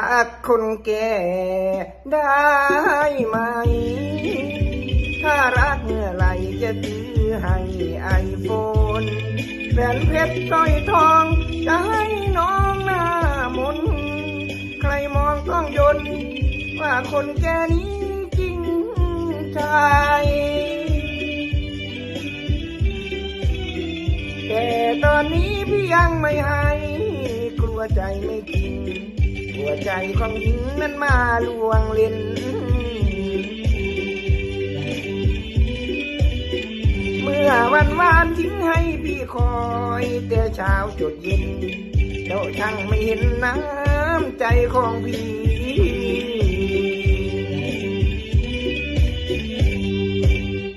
จากคนแก่ได้ไหม ถ้ารักเมื่อไหรจะซื้อให้ไอโฟนแหวนเพชรสร้อยทอง จะให้น้องหน้ามน ใครมองต้องยนว่าคนแก่นี้จริงใจแต่ตอนนี้พี่ยังไม่ให้ กลัวใจไม่จริง กลัวใจของหญิงนั้นมาลวงเล่นเมื่อวันวานทิ้งให้พี่คอย แต่เช้าจดเย็นเจ้าช่างไม่เห็นน้ำใจของพี่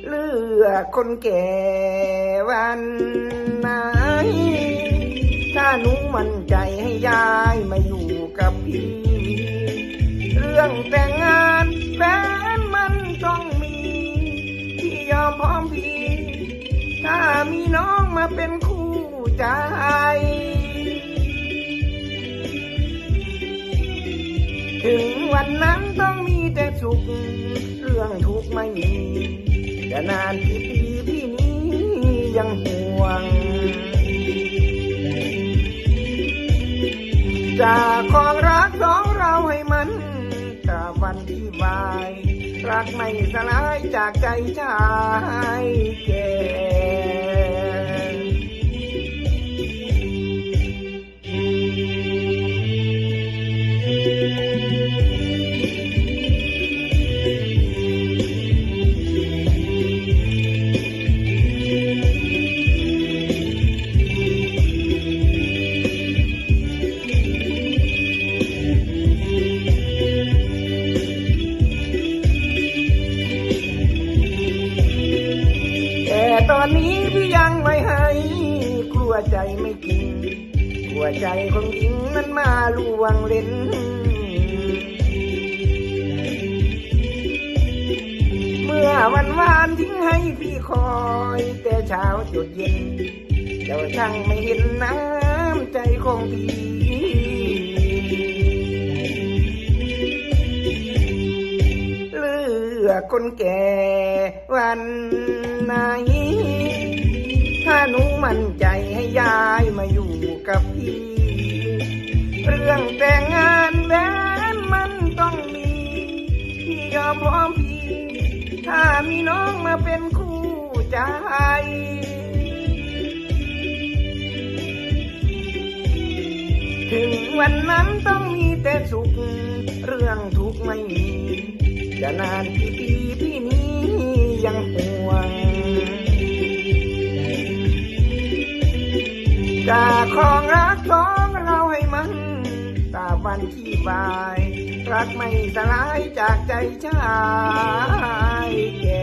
เลือกคนแก่วันไหนถ้าหนูมั่นใจให้ยายมาอยู่ พี่เรื่องแต่งงานแฟนมันต้องมีพี่ยอมพร้อมพี่ถ้ามีน้องมาเป็นคู่ใจถึงวันนั้นต้องมีแต่สุข เรื่องทุกข์ไม่มีจะนานกี่ปีพี่นี้ยังห่ว จากของรักสองเราให้มันกาวันที่บาย รักไม่สลายจากใจชายแก่ ต่ตอนนี้พี่ยังไม่ให้กลัวใจไม่จริงกลัวใจของหญิงนั้นมาลวงเล่นเมื่อวันวานทิ้งให้พี่คอย แต่เช้าจดเย็น เจ้าช่างไม่เห็นน้ำใจของพี่เลือกคนแก่วันไหน หนูมั่นใจให้ยายมาอยู่กับพี่ เรื่องแต่งงานแล้นมันต้องมีพี่ยอมพร้อมพี่ ถ้ามีน้องมาเป็นคู่ใจถึงวันนั้นต้องมีแต่สุข เรื่องทุกข์ไม่มี จะนานกี่ปีพี่นี้ยังห่วง จากของรักของเราให้มันตาวันที่บาย รักไม่สลายจากใจชายแก่